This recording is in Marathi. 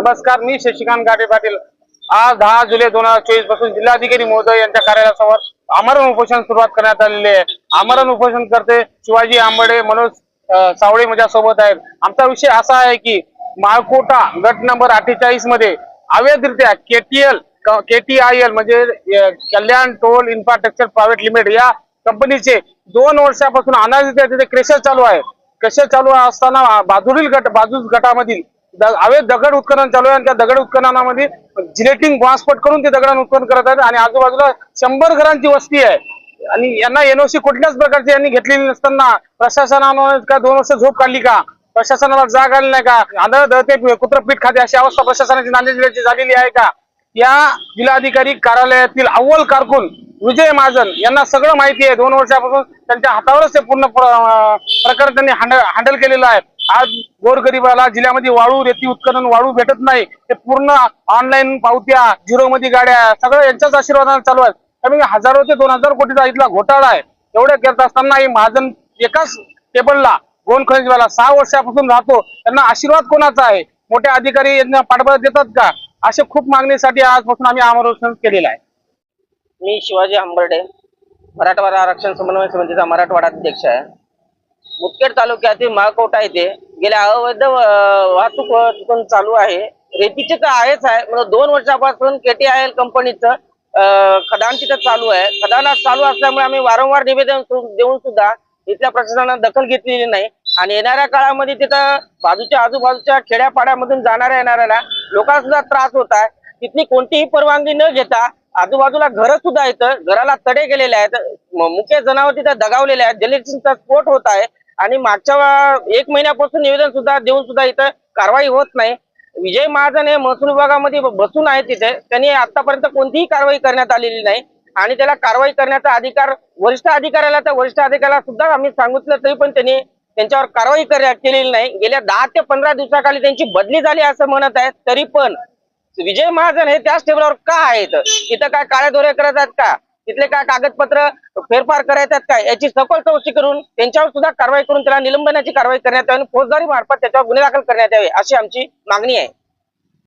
नमस्कार मी शशिकांत गाडे पाटील. आज दहा जुलै दोन हजार चोवीसपासून जिल्हाधिकारी महोदय यांच्या कार्यालयासमोर आमरण उपोषण सुरुवात करण्यात आलेले आहे. आमरण उपोषण करते शिवाजी आंबडे मनोज सावळे माझ्या सोबत आहेत. आमचा विषय असा आहे की माळकोटा गट नंबर अठ्ठेचाळीसमध्ये अवैधरित्या केटीएल केटीआयएल म्हणजे Kalyan toll infrastructure private limited या कंपनीचे दोन वर्षापासून अनाधिकृत तिथे क्रेशर चालू आहे. क्रेशर चालू असताना बाजूरील गट बाजूस गटामधील द- दगड उत्खनन चालू आहे आणि त्या दगड उत्खननामध्ये जिलेटिंग बॉम्बस्फोट करून ते दगडान उत्खनन करत आहेत आणि आजूबाजूला शंभर घरांची वस्ती आहे. आणि यांना एनओसी कुठल्याच प्रकारची यांनी घेतलेली नसताना प्रशासनानं का दोन वर्ष झोप काढली का? प्रशासनाला जाग आली नाही का? आंधळ दळते कुत्रपीठ खाते अशी अवस्था प्रशासनाची नांदेड जिल्ह्याची झालेली आहे का? या जिल्हाधिकारी कार्यालयातील अव्वल कारकून विजय महाजन यांना सगळं माहिती आहे. दोन वर्षापासून त्यांच्या हातावरच ते पूर्ण प्रकरण त्यांनी हँडल केलेलं आहे. आज गोरगरिबाला जिल्ह्यामध्ये वाळू रेती उत्खनन वाळू भेटत नाही. ते पूर्ण ऑनलाईन पावत्या झिरो मध्ये गाड्या सगळं यांच्याच आशीर्वादाने चालू आहे. त्यामुळे हजारो ते दोन हजार कोटीचा इथला घोटाळा आहे. एवढं करत असताना महाजन एकाच टेबलला गोन खनिजवाला सहा वर्षापासून राहतो. त्यांना आशीर्वाद कोणाचा आहे? मोठे अधिकारी यांना पाठबळ देतात का? असे खूप मागणीसाठी आजपासून आम्ही आमरोषण केलेलं आहे. मी शिवाजी आंबर्डे मराठवाडा आरक्षण समन्वय समितीचा मराठवाडा अध्यक्ष आहे. मुदखेड तालुक्यातील माळकोटा येथे गेल्या अवैध वाहतूक पण चालू आहे. रेतीचे तर आहेच आहे म्हणजे दोन वर्षापासून केटीआयएल कंपनीचं खदान तिथं चालू आहे. खदान चालू असल्यामुळे आम्ही वारंवार निवेदन देऊन सुद्धा इथल्या प्रशासनानं दखल घेतलेली नाही. आणि येणाऱ्या काळामध्ये तिथं बाजूच्या आजूबाजूच्या खेड्यापाड्यामधून जाणाऱ्या येणाऱ्याला लोकांना सुद्धा त्रास होत आहे. तिथली कोणतीही परवानगी न घेता आजूबाजूला घर सुद्धा येतं घराला तडे गेलेले आहेत. मुख्य जनावर तिथं दगावलेले आहेत. जलिसिंगचा स्फोट होत आहे. आणि मागच्या एक महिन्यापासून निवेदन सुद्धा देऊन सुद्धा इथं कारवाई होत नाही. विजय महाजन हे महसूल विभागामध्ये बसून आहेत तिथे. त्यांनी आतापर्यंत कोणतीही कारवाई करण्यात आलेली नाही. आणि त्याला कारवाई करण्याचा अधिकार वरिष्ठ अधिकाऱ्याला तर वरिष्ठ अधिकाऱ्याला सुद्धा आम्ही सांगितलं तरी पण त्यांनी त्यांच्यावर कारवाई कर- केलेली नाही. गेल्या दहा ते पंधरा दिवसाखाली त्यांची बदली झाली असं म्हणत आहेत तरी पण विजय महाजन हे त्याच टेबलावर का आहेत? इथं काय काळे दोरे करत आहेत का? तिथले काय कागदपत्र फेरफार करायच्यात काय? याची सखोल चौकशी करून त्यांच्यावर सुद्धा कारवाई करून त्याला निलंबनाची कारवाई करण्यात यावी आणि फौजदारी मार्फत त्याच्यावर गुन्हे दाखल करण्यात यावे अशी आमची मागणी आहे.